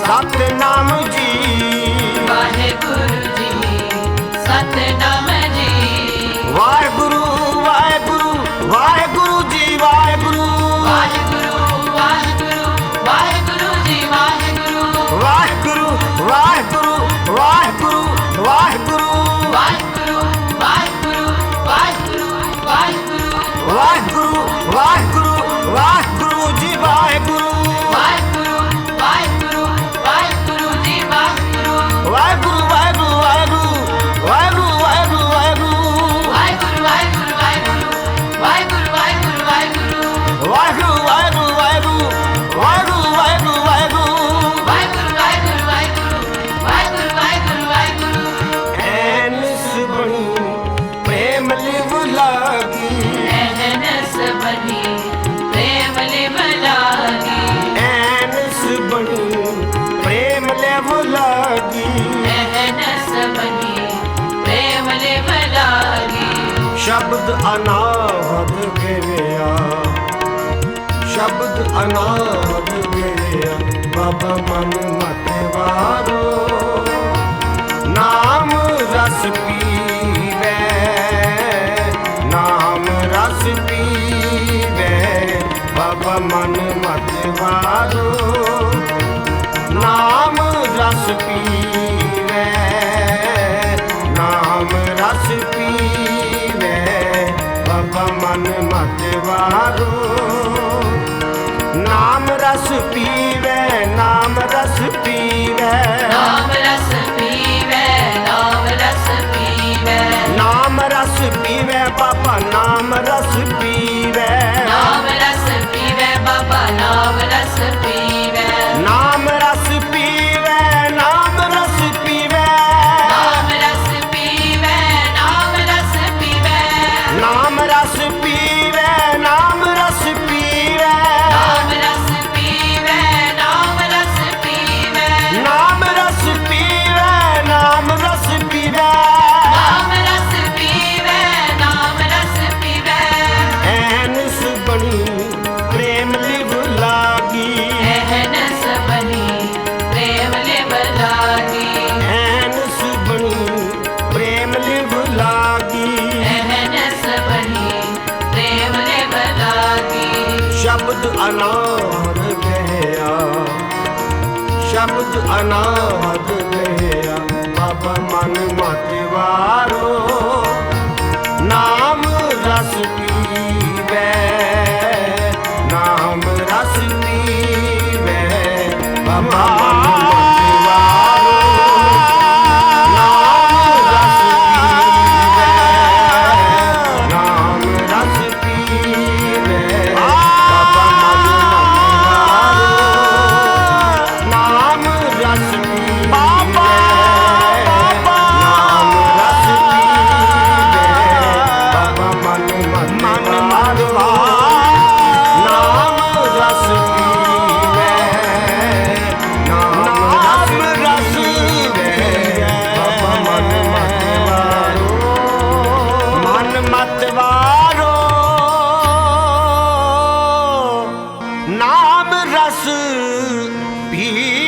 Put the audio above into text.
ਸਤਨਾਮ ਜੀ। ਲਾਗੀ ਐਨਸ ਬਣੀ ਪ੍ਰੇਮ ਲਿਵ ਲਾਗੀ ਐਨਸ ਬਣੀ ਪ੍ਰੇਮ ਲਿਵ ਲਾਗੀ ਐਨਸ ਬਣੀ ਪ੍ਰੇਮ ਲਿਵ ਲਾਗੀ ਸ਼ਬਦ ਅਨਾਹਦ ਗਿਰਿਆ ਸ਼ਬਦ ਅਨਾਹਦ ਗਿਰਿਆ ਬਾਬਾ ਮਨ ਮਤੇ ਵਾਰੋ ਬਾਬਾ ਮਨ ਮਤੇ ਵਾਰੋ। ਨਾਮ ਰਸ ਪੀਵੇ ਨਾਮ ਰਸ ਪੀਵੇ ਬਾਬਾ ਮਨ ਮਤ ਵਾਰੋ। ਨਾਮ ਰਸ ਪੀਵੇ ਨਾਮ ਰਸ ਪੀਵੇ। ਨਾਮ ਰਸ ਪੀਵੇ ਨਾਮ ਰਸ ਪੀਵੇ। ਨਾਮ ਰਸ ਪੀਵੇ ਬਾਬਾ ਨਾਮ ਰਸ ਪੀਵੇ। बनावरस ਸ਼ਬਦ ਅਨਾਹਦ ਗਿਆ ਸ਼ਬਦ ਅਨਾਦ ਗਿਆ ਬਾਬਾ ਮਨ ਮਤਿ ਨਾਮ ਰਸ ਪੀਵੇ। ਨਾਮ ਰਸ ਪੀਵੇ। ਬਾਬਾ sırası bir